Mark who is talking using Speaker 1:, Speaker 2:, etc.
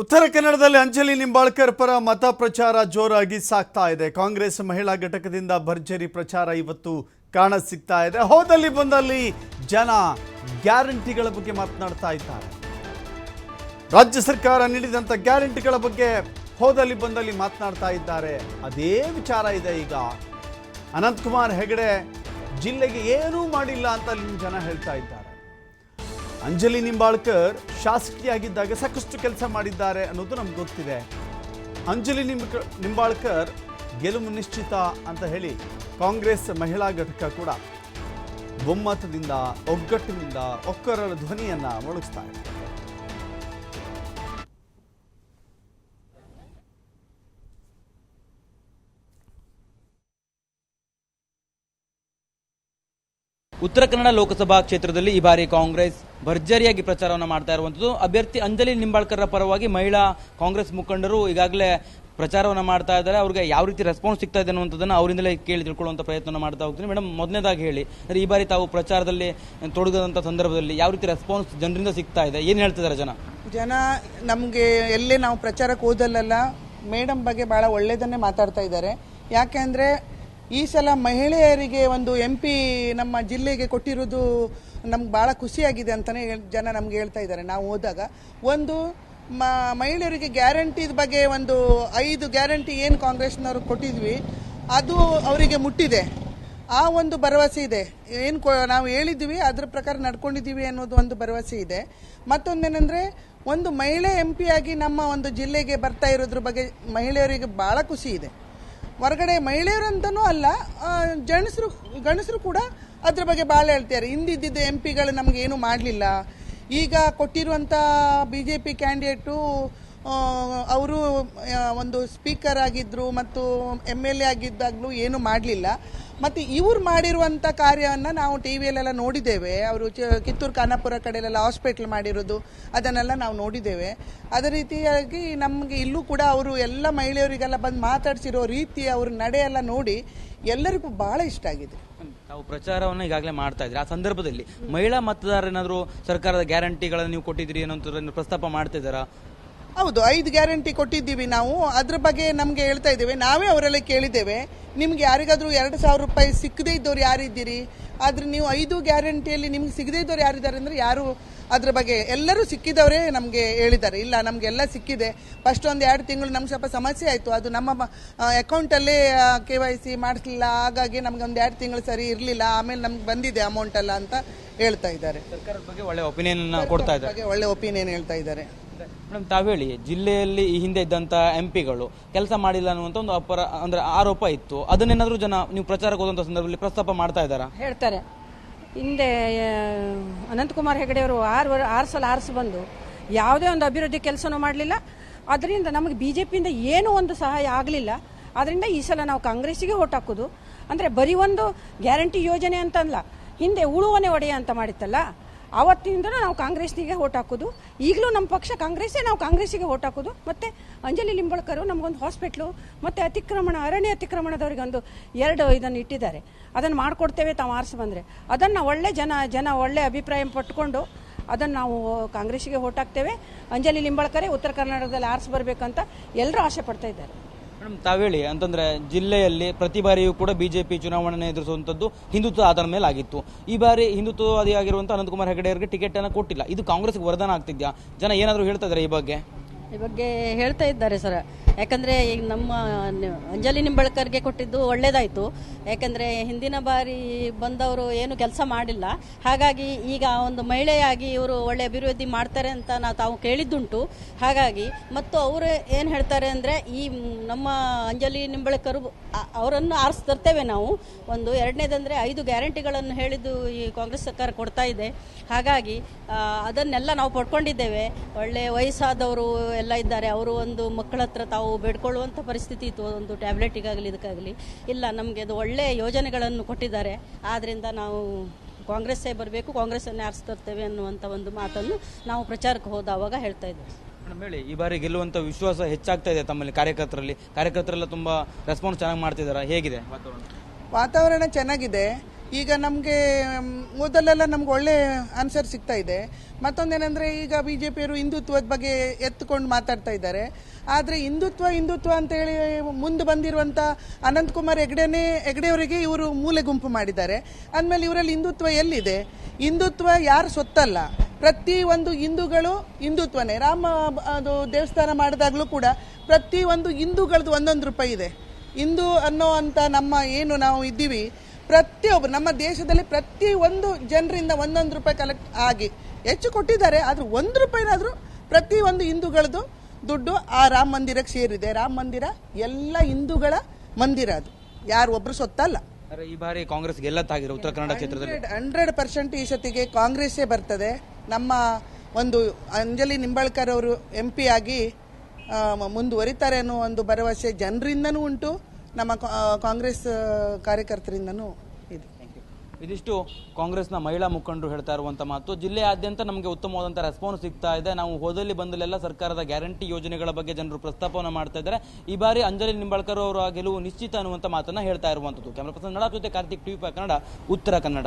Speaker 1: ಉತ್ತರ ಕನ್ನಡದಲ್ಲಿ ಅಂಜಲಿ ನಿಂಬಾಳ್ಕರ್ ಪರ ಮತ ಪ್ರಚಾರ ಜೋರಾಗಿ ಸಾಗ್ತಾ ಇದೆ. ಕಾಂಗ್ರೆಸ್ ಮಹಿಳಾ ಘಟಕದಿಂದ ಭರ್ಜರಿ ಪ್ರಚಾರ ಇವತ್ತು ಕಾಣ ಸಿಗ್ತಾ ಇದೆ. ಹೋದಲ್ಲಿ ಬಂದಲ್ಲಿ ಜನ ಗ್ಯಾರಂಟಿಗಳ ಬಗ್ಗೆ ಮಾತನಾಡ್ತಾ ಇದ್ದಾರೆ. ರಾಜ್ಯ ಸರ್ಕಾರ ನೀಡಿದಂಥ ಗ್ಯಾರಂಟಿಗಳ ಬಗ್ಗೆ ಹೋದಲ್ಲಿ ಬಂದಲ್ಲಿ ಮಾತನಾಡ್ತಾ ಇದ್ದಾರೆ. ಅದೇ ವಿಚಾರ ಇದೆ ಈಗ. ಅನಂತಕುಮಾರ್ ಹೆಗಡೆ, ಜಿಲ್ಲೆಗೆ ಏನೂ ಮಾಡಿಲ್ಲ ಅಂತ ಜನ ಹೇಳ್ತಾ ಇದ್ದಾರೆ. ಅಂಜಲಿ ನಿಂಬಾಳ್ಕರ್ ಶಾಸಕಿಯಾಗಿದ್ದಾಗ ಸಾಕಷ್ಟು ಕೆಲಸ ಮಾಡಿದ್ದಾರೆ ಅನ್ನೋದು ನಮ್ಗೆ ಗೊತ್ತಿದೆ. ಅಂಜಲಿ ನಿಂಬ ನಿಂಬಾಳ್ಕರ್ ಗೆಲುವು ನಿಶ್ಚಿತ ಅಂತ ಹೇಳಿ ಕಾಂಗ್ರೆಸ್ ಮಹಿಳಾ ಘಟಕ ಕೂಡ ಒಮ್ಮತದಿಂದ, ಒಗ್ಗಟ್ಟಿನಿಂದ ಒಕ್ಕರರ ಧ್ವನಿಯನ್ನ ಮೊಳಗಿಸ್ತಾ ಇದೆ.
Speaker 2: ಉತ್ತರ ಕನ್ನಡ ಲೋಕಸಭಾ ಕ್ಷೇತ್ರದಲ್ಲಿ ಈ ಬಾರಿ ಕಾಂಗ್ರೆಸ್ ಭರ್ಜರಿಯಾಗಿ ಪ್ರಚಾರವನ್ನು ಮಾಡ್ತಾ ಇರುವಂಥದ್ದು ಅಭ್ಯರ್ಥಿ ಅಂಜಲಿ ನಿಂಬಾಳ್ಕರ ಪರವಾಗಿ ಮಹಿಳಾ ಕಾಂಗ್ರೆಸ್ ಮುಖಂಡರು ಈಗಾಗಲೇ ಪ್ರಚಾರವನ್ನು ಮಾಡ್ತಾ ಇದ್ದಾರೆ. ಅವ್ರಿಗೆ ಯಾವ ರೀತಿ ರೆಸ್ಪಾನ್ಸ್ ಸಿಗ್ತಾ ಇದೆ ಅನ್ನುವಂಥದ್ದನ್ನು ಅವರಿಂದಲೇ ಕೇಳಿ ತಿಳ್ಕೊಳ್ಳುವಂಥ ಪ್ರಯತ್ನ ಮಾಡ್ತಾ ಹೋಗ್ತೀನಿ. ಮೇಡಮ್, ಮೊದಲನೇದಾಗಿ ಹೇಳಿ ಅಂದರೆ ಈ ಬಾರಿ ತಾವು ಪ್ರಚಾರದಲ್ಲಿ ತೊಡಗದಂಥ ಸಂದರ್ಭದಲ್ಲಿ ಯಾವ ರೀತಿ ರೆಸ್ಪಾನ್ಸ್ ಜನರಿಂದ ಸಿಗ್ತಾ ಇದೆ? ಏನು ಹೇಳ್ತಿದ್ದಾರೆ ಜನ?
Speaker 3: ಜನ ನಮಗೆ ಎಲ್ಲೇ ನಾವು ಪ್ರಚಾರಕ್ಕೆ ಹೋದಲ್ಲೆಲ್ಲ, ಮೇಡಮ್ ಬಗ್ಗೆ ಭಾಳ ಒಳ್ಳೆಯದನ್ನೇ ಮಾತಾಡ್ತಾ ಇದ್ದಾರೆ. ಯಾಕೆಂದರೆ ಈ ಸಲ ಮಹಿಳೆಯರಿಗೆ ಒಂದು ಎಂ ಪಿ ನಮ್ಮ ಜಿಲ್ಲೆಗೆ ಕೊಟ್ಟಿರೋದು ನಮ್ಗೆ ಭಾಳ ಖುಷಿಯಾಗಿದೆ ಅಂತಲೇ ಜನ ನಮ್ಗೆ ಹೇಳ್ತಾ ಇದ್ದಾರೆ. ನಾವು ಹೋದಾಗ ಒಂದು ಮ, ಮಹಿಳೆಯರಿಗೆ ಗ್ಯಾರಂಟಿ ಬಗ್ಗೆ ಒಂದು ಐದು ಗ್ಯಾರಂಟಿ ಏನು ಕಾಂಗ್ರೆಸ್ನವ್ರು ಕೊಟ್ಟಿದ್ವಿ, ಅದು ಅವರಿಗೆ ಮುಟ್ಟಿದೆ. ಆ ಒಂದು ಭರವಸೆ ಇದೆ. ಏನು ನಾವು ಹೇಳಿದ್ವಿ, ಅದ್ರ ಪ್ರಕಾರ ನಡ್ಕೊಂಡಿದ್ದೀವಿ ಅನ್ನೋದು ಒಂದು ಭರವಸೆ ಇದೆ. ಮತ್ತೊಂದೇನೆಂದರೆ, ಒಂದು ಮಹಿಳೆ ಎಂ ಪಿಯಾಗಿ ನಮ್ಮ ಒಂದು ಜಿಲ್ಲೆಗೆ ಬರ್ತಾ ಇರೋದ್ರ ಬಗ್ಗೆ ಮಹಿಳೆಯರಿಗೆ ಭಾಳ ಖುಷಿ ಇದೆ. ಹೊರಗಡೆ ಮಹಿಳೆಯರಂತನೂ ಅಲ್ಲ ಜನಸರು ಗಣಸರು ಕೂಡ ಅದ್ರ ಬಗ್ಗೆ ಭಾಳ ಹೇಳ್ತಾರೆ ಹಿಂದಿದ್ದ ಎಂ ಪಿಗಳು ನಮಗೇನು ಮಾಡಲಿಲ್ಲ. ಈಗ ಕೊಟ್ಟಿರುವಂಥ ಬಿ ಜೆ ಪಿ ಕ್ಯಾಂಡಿಡೇಟು ಅವರು ಒಂದು ಸ್ಪೀಕರ್ ಆಗಿದ್ದರು ಮತ್ತು ಎಂ ಎಲ್ ಎ ಆಗಿದ್ದಾಗಲೂ ಏನು ಮಾಡಲಿಲ್ಲ. ಮತ್ತು ಇವ್ರು ಮಾಡಿರುವಂಥ ಕಾರ್ಯವನ್ನು ನಾವು ಟಿ ವಿಯಲ್ಲೆಲ್ಲ ನೋಡಿದ್ದೇವೆ. ಅವರು ಚ, ಕಿತ್ತೂರು ಖಾನಾಪುರ ಕಡೆಯಲ್ಲೆಲ್ಲ ಹಾಸ್ಪಿಟ್ಲ್ ಮಾಡಿರೋದು, ಅದನ್ನೆಲ್ಲ ನಾವು ನೋಡಿದ್ದೇವೆ. ಅದೇ ರೀತಿಯಾಗಿ ನಮಗೆ ಇಲ್ಲೂ ಕೂಡ ಅವರು ಎಲ್ಲ ಮಹಿಳೆಯರಿಗೆಲ್ಲ ಬಂದು ಮಾತಾಡ್ಸಿರೋ ರೀತಿ ಅವ್ರ ನಡೆ ಎಲ್ಲ ನೋಡಿ ಎಲ್ಲರಿಗೂ ಭಾಳ ಇಷ್ಟ ಆಗಿದೆ.
Speaker 2: ತಾವು ಪ್ರಚಾರವನ್ನು ಈಗಾಗಲೇ ಮಾಡ್ತಾ ಇದ್ರಿ. ಆ ಸಂದರ್ಭದಲ್ಲಿ ಮಹಿಳಾ ಮತದಾರರೇನಾದರೂ ಸರ್ಕಾರದ ಗ್ಯಾರಂಟಿಗಳನ್ನು ನೀವು ಕೊಟ್ಟಿದ್ದೀರಿ ಅನ್ನೋಂಥದ್ದನ್ನು ಪ್ರಸ್ತಾಪ ಮಾಡ್ತಿದ್ದಾರಾ
Speaker 3: ಹೌದು ಐದು ಗ್ಯಾರಂಟಿ ಕೊಟ್ಟಿದ್ದೀವಿ ನಾವು. ಅದ್ರ ಬಗ್ಗೆ ನಮಗೆ ಹೇಳ್ತಾ ಇದ್ದೇವೆ. ನಾವೇ ಅವರೆಲ್ಲ ಕೇಳಿದ್ದೇವೆ. ನಿಮ್ಗೆ ಯಾರಿಗಾದ್ರೂ ಎರಡು ಸಾವಿರ ರೂಪಾಯಿ ಸಿಕ್ಕದೇ ಇದ್ದವ್ರು ಯಾರಿದ್ದೀರಿ? ಆದ್ರೆ ನೀವು ಐದು ಗ್ಯಾರಂಟಿಯಲ್ಲಿ ನಿಮ್ಗೆ ಸಿಗದೇ ಇದ್ದವ್ರು ಯಾರಿದ್ದಾರೆ ಅಂದರೆ ಯಾರು ಅದ್ರ ಬಗ್ಗೆ? ಎಲ್ಲರೂ ಸಿಕ್ಕಿದವರೇ ನಮಗೆ ಹೇಳಿದ್ದಾರೆ. ಇಲ್ಲ ನಮಗೆಲ್ಲ ಸಿಕ್ಕಿದೆ. ಫಸ್ಟ್ ಒಂದು ಎರಡು ತಿಂಗಳು ನಮ್ಗೆ ಸ್ವಲ್ಪ ಸಮಸ್ಯೆ ಆಯಿತು. ಅದು ನಮ್ಮ ಅಕೌಂಟಲ್ಲೇ ಕೆ ವೈ ಸಿ ಮಾಡಿಸ್ಲಿಲ್ಲ. ಹಾಗಾಗಿ ನಮ್ಗೆ ಒಂದು ಎರಡು ತಿಂಗಳು ಸರಿ ಇರಲಿಲ್ಲ. ಆಮೇಲೆ ನಮ್ಗೆ ಬಂದಿದೆ ಅಮೌಂಟ್ ಅಲ್ಲ ಅಂತ ಹೇಳ್ತಾ ಇದ್ದಾರೆ.
Speaker 2: ಸರ್ಕಾರದ ಬಗ್ಗೆ ಒಳ್ಳೆ ಒಪಿನಿಯನ್ ಕೊಡ್ತಾ ಇದ್ದಾರೆ.
Speaker 3: ಒಳ್ಳೆ ಒಪಿನಿಯನ್ ಹೇಳ್ತಾ ಇದ್ದಾರೆ.
Speaker 2: ಮೇಡಮ್, ತಾವು ಹೇಳಿ, ಜಿಲ್ಲೆಯಲ್ಲಿ ಈ ಹಿಂದೆ ಇದ್ದಂತ ಎಂ ಪಿಗಳು ಕೆಲಸ ಮಾಡಿಲ್ಲ ಅನ್ನುವಂಥ ಒಂದು ಅಪರ, ಅಂದ್ರೆ ಆರೋಪ ಇತ್ತು. ಅದನ್ನೇನಾದರೂ ಜನ ನೀವು ಪ್ರಚಾರಕ್ಕೆ ಹೋದಂಥ ಸಂದರ್ಭದಲ್ಲಿ ಪ್ರಸ್ತಾಪ ಮಾಡ್ತಾ ಇದ್ದಾರಾ?
Speaker 4: ಹೇಳ್ತಾರೆ. ಹಿಂದೆ ಅನಂತಕುಮಾರ್ ಹೆಗಡೆಯವರು ಆರು ಆರು ಸಲ ಆರಿಸಿ ಬಂದು ಯಾವುದೇ ಒಂದು ಅಭಿವೃದ್ಧಿ ಕೆಲಸನೂ ಮಾಡಲಿಲ್ಲ. ಅದರಿಂದ ನಮಗೆ ಬಿ ಜೆ ಪಿಯಿಂದ ಏನೂ ಒಂದು ಸಹಾಯ ಆಗಲಿಲ್ಲ. ಅದರಿಂದ ಈ ಸಲ ನಾವು ಕಾಂಗ್ರೆಸ್ಸಿಗೆ ಓಟ್ ಹಾಕೋದು. ಅಂದರೆ ಬರೀ ಒಂದು ಗ್ಯಾರಂಟಿ ಯೋಜನೆ ಅಂತಲ್ಲ. ಹಿಂದೆ ಉಳುವನೆ ಒಡೆಯ ಅಂತ ಮಾಡಿತ್ತಲ್ಲ. ಆವತ್ತಿನಿಂದ ನಾವು ಕಾಂಗ್ರೆಸ್ನಿಗೆ ಓಟ್ ಹಾಕೋದು, ಈಗಲೂ ನಮ್ಮ ಪಕ್ಷ ಕಾಂಗ್ರೆಸ್ಸೇ ನಾವು ಕಾಂಗ್ರೆಸ್ಸಿಗೆ ಓಟ್ ಹಾಕೋದು, ಮತ್ತು ಅಂಜಲಿ ಲಿಂಬಳ್ಕರು ನಮಗೊಂದು ಹಾಸ್ಪಿಟ್ಲು, ಮತ್ತು ಅತಿಕ್ರಮಣ, ಅರಣ್ಯ ಅತಿಕ್ರಮಣದವರಿಗೆ ಒಂದು ಎರಡು ಇದನ್ನು ಇಟ್ಟಿದ್ದಾರೆ. ಅದನ್ನು ಮಾಡಿಕೊಡ್ತೇವೆ, ತಾವು ಆರಿಸಿ ಬಂದರೆ. ಅದನ್ನು ಒಳ್ಳೆ ಜನ ಜನ ಒಳ್ಳೆ ಅಭಿಪ್ರಾಯ ಪಟ್ಕೊಂಡು ಅದನ್ನು ನಾವು ಕಾಂಗ್ರೆಸ್ಸಿಗೆ ಓಟ್ ಹಾಕ್ತೇವೆ. ಅಂಜಲಿ ಲಿಂಬಳ್ಕರೇ ಉತ್ತರ ಕರ್ನಾಟಕದಲ್ಲಿ ಆರಿಸಿ ಬರಬೇಕಂತ ಎಲ್ಲರೂ ಆಸೆ ಪಡ್ತಾ ಇದ್ದಾರೆ.
Speaker 2: ಮೇಡಮ್ ತಾವೇಳಿ ಅಂತಂದ್ರೆ ಜಿಲ್ಲೆಯಲ್ಲಿ ಪ್ರತಿ ಬಾರಿಯೂ ಕೂಡ ಬಿಜೆಪಿ ಚುನಾವಣೆ ಎದುರಿಸುವಂತದ್ದು ಹಿಂದುತ್ವ ಆಧಾರದ ಮೇಲೆ ಆಗಿತ್ತು ಈ ಬಾರಿ ಹಿಂದುತ್ವವಾದಿ ಆಗಿರುವಂತ ಅನಂತಕುಮಾರ್ ಹೆಗಡೆ ಅವರಿಗೆ ಟಿಕೆಟ್ ಅನ್ನು ಕೊಟ್ಟಿಲ್ಲ. ಇದು ಕಾಂಗ್ರೆಸ್ಗೆ ವರದಾನ ಆಗ್ತಿದ್ಯಾ? ಜನ ಏನಾದರೂ ಹೇಳ್ತಾ ಇದ್ದಾರೆ ಈ ಬಗ್ಗೆ.
Speaker 5: ಈ ಬಗ್ಗೆ ಹೇಳ್ತಾ ಇದ್ದಾರೆ ಸರ್. ಯಾಕಂದರೆ ಈಗ ನಮ್ಮ ಅಂಜಲಿ ನಿಂಬಳ್ಕರ್ಗೆ ಕೊಟ್ಟಿದ್ದು ಒಳ್ಳೇದಾಯಿತು. ಯಾಕಂದರೆ ಹಿಂದಿನ ಬಾರಿ ಬಂದವರು ಏನು ಕೆಲಸ ಮಾಡಿಲ್ಲ. ಹಾಗಾಗಿ ಈಗ ಒಂದು ಮಹಿಳೆಯಾಗಿ ಇವರು ಒಳ್ಳೆ ಅಭಿವೃದ್ಧಿ ಮಾಡ್ತಾರೆ ಅಂತ ನಾವು ತಾವು ಕೇಳಿದ್ದುಂಟು. ಹಾಗಾಗಿ ಮತ್ತು ಅವರು ಏನು ಹೇಳ್ತಾರೆ ಅಂದರೆ ಈ ನಮ್ಮ ಅಂಜಲಿ ನಿಂಬಳ್ಕರು ಅವರನ್ನು ಆರಿಸಿ ತರ್ತೇವೆ ನಾವು. ಒಂದು ಎರಡನೇದಂದರೆ ಐದು ಗ್ಯಾರಂಟಿಗಳನ್ನು ಹೇಳಿದ್ದು ಈ ಕಾಂಗ್ರೆಸ್ ಸರ್ಕಾರ ಕೊಡ್ತಾ ಇದೆ. ಹಾಗಾಗಿ ಅದನ್ನೆಲ್ಲ ನಾವು ಪಡ್ಕೊಂಡಿದ್ದೇವೆ. ಒಳ್ಳೆ ವಯಸ್ಸಾದವರು ಎಲ್ಲ ಇದ್ದಾರೆ. ಅವರು ಒಂದು ಮಕ್ಕಳ ಹತ್ರ ತಾವು ಬೇಡ್ಕೊಳ್ಳುವಂಥ ಪರಿಸ್ಥಿತಿ ಇತ್ತು. ಒಂದು ಟ್ಯಾಬ್ಲೆಟಿಗಾಗಲಿ ಇದಕ್ಕಾಗಲಿ. ಇಲ್ಲ ನಮಗೆ ಅದು ಒಳ್ಳೆಯ ಯೋಜನೆಗಳನ್ನು ಕೊಟ್ಟಿದ್ದಾರೆ. ಆದ್ದರಿಂದ ನಾವು ಕಾಂಗ್ರೆಸ್ಸೇ ಬರಬೇಕು ಕಾಂಗ್ರೆಸ್ಸನ್ನೇ ಆರಿಸ್ತರ್ತೇವೆ ಅನ್ನುವಂಥ ಒಂದು ಮಾತನ್ನು ನಾವು ಪ್ರಚಾರಕ್ಕೆ ಹೋದವಾಗ ಹೇಳ್ತಾ ಇದ್ದೇವೆ.
Speaker 2: ಮೇಡಮ್ ಹೇಳಿ ಈ ಬಾರಿ ಗೆಲ್ಲುವಂತ ವಿಶ್ವಾಸ ಹೆಚ್ಚಾಗ್ತಾ ಇದೆ ತಮ್ಮಲ್ಲಿ ಕಾರ್ಯಕರ್ತರಲ್ಲಿ. ಕಾರ್ಯಕರ್ತರೆಲ್ಲ ತುಂಬಾ ರೆಸ್ಪಾನ್ಸ್ ಚೆನ್ನಾಗಿ ಮಾಡ್ತಿದ್ದಾರೆ ಹೇಗಿದೆ ವಾತಾವರಣ?
Speaker 3: ವಾತಾವರಣ ಚೆನ್ನಾಗಿದೆ. ಈಗ ನಮಗೆ ಮೊದಲೆಲ್ಲ ನಮ್ಗೆ ಒಳ್ಳೆ ಆನ್ಸರ್ ಸಿಗ್ತಾ ಇದೆ. ಮತ್ತೊಂದೇನೆಂದರೆ ಈಗ ಬಿ ಜೆ ಪಿಯವರು ಹಿಂದುತ್ವದ ಬಗ್ಗೆ ಎತ್ತುಕೊಂಡು ಮಾತಾಡ್ತಾ ಇದ್ದಾರೆ. ಆದರೆ ಹಿಂದುತ್ವ ಹಿಂದುತ್ವ ಅಂತೇಳಿ ಮುಂದೆ ಬಂದಿರುವಂಥ ಅನಂತಕುಮಾರ್ ಹೆಗ್ಡೆನೇ, ಹೆಗ್ಡೆಯವರಿಗೆ ಇವರು ಮೂಲೆ ಗುಂಪು ಮಾಡಿದ್ದಾರೆ. ಅಂದಮೇಲೆ ಇವರಲ್ಲಿ ಹಿಂದುತ್ವ ಎಲ್ಲಿದೆ? ಹಿಂದುತ್ವ ಯಾರು ಸೊತ್ತಲ್ಲ. ಪ್ರತಿ ಒಂದು ಹಿಂದೂಗಳು ಹಿಂದುತ್ವನೇ. ರಾಮ, ಅದು ದೇವಸ್ಥಾನ ಮಾಡಿದಾಗಲೂ ಕೂಡ ಪ್ರತಿ ಒಂದು ಹಿಂದೂಗಳದ್ದು ಒಂದೊಂದು ರೂಪಾಯಿ ಇದೆ. ಹಿಂದೂ ಅನ್ನೋ ಅಂತ ನಮ್ಮ ಏನು ನಾವು ಇದ್ದೀವಿ ಪ್ರತಿಯೊಬ್ಬರು ನಮ್ಮ ದೇಶದಲ್ಲಿ ಪ್ರತಿ ಒಂದು ಜನರಿಂದ ಒಂದೊಂದು ರೂಪಾಯಿ ಕಲೆಕ್ಟ್ ಆಗಿ ಹೆಚ್ಚು ಕೊಟ್ಟಿದ್ದಾರೆ. ಆದರೂ ಒಂದು ರೂಪಾಯಿನಾದರೂ ಪ್ರತಿ ಒಂದು ಹಿಂದೂಗಳದ್ದು ದುಡ್ಡು ಆ ರಾಮ ಮಂದಿರಕ್ಕೆ ಸೇರಿದೆ. ರಾಮ ಮಂದಿರ ಎಲ್ಲ ಹಿಂದೂಗಳ ಮಂದಿರ ಅದು. ಯಾರು ಒಬ್ರು ಸೊತ್ತಲ್ಲ
Speaker 2: ಈ ಬಾರಿ ಕಾಂಗ್ರೆಸ್ ಗೆಲ್ಲತ್ತಾಗಿರೋ ಉತ್ತರ ಕನ್ನಡ ಕ್ಷೇತ್ರದಲ್ಲಿ?
Speaker 3: ಹಂಡ್ರೆಡ್ ಪರ್ಸೆಂಟ್ ಈ ಸತಿಗೆ ಕಾಂಗ್ರೆಸ್ಸೇ ಬರ್ತದೆ. ನಮ್ಮ ಒಂದು ಅಂಜಲಿ ನಿಂಬಾಳ್ಕರ್ ಅವರು ಎಂ ಪಿ ಆಗಿ ಮುಂದುವರಿತಾರೆ ಅನ್ನೋ ಒಂದು ಭರವಸೆ ಜನರಿಂದನೂ ಉಂಟು. ನಮ್ಮ ಕಾಂಗ್ರೆಸ್ ಕಾರ್ಯಕರ್ತರಿಂದನೂ ಇದೆ.
Speaker 2: ಇದಿಷ್ಟು ಕಾಂಗ್ರೆಸ್ನ ಮಹಿಳಾ ಮುಖಂಡರು ಹೇಳ್ತಾ ಇರುವಂಥ ಮಾತು. ಜಿಲ್ಲೆಯಾದ್ಯಂತ ನಮಗೆ ಉತ್ತಮವಾದಂಥ ರೆಸ್ಪಾನ್ಸ್ ಸಿಗ್ತಾ ಇದೆ. ನಾವು ಹೋದಲ್ಲಿ ಬಂದಲೆಲ್ಲ ಸರ್ಕಾರದ ಗ್ಯಾರಂಟಿ ಯೋಜನೆಗಳ ಬಗ್ಗೆ ಜನರು ಪ್ರಸ್ತಾಪವನ್ನು ಮಾಡ್ತಾ ಇದ್ದಾರೆ. ಈ ಬಾರಿ ಅಂಜಲಿ ನಿಂಬಾಳ್ಕರ್ ಅವರ ಗೆಲುವು ನಿಶ್ಚಿತ ಅನ್ನುವಂಥ ಮಾತನ್ನ ಹೇಳ್ತಾ ಇರುವಂಥದ್ದು ಕ್ಯಾಮ್ರಾ ಪರ್ಸನ್ ನಡ ಜೊತೆ ಕಾರ್ತಿಕ್ ಟಿವಿ ಕನ್ನಡ, ಉತ್ತರ ಕನ್ನಡ.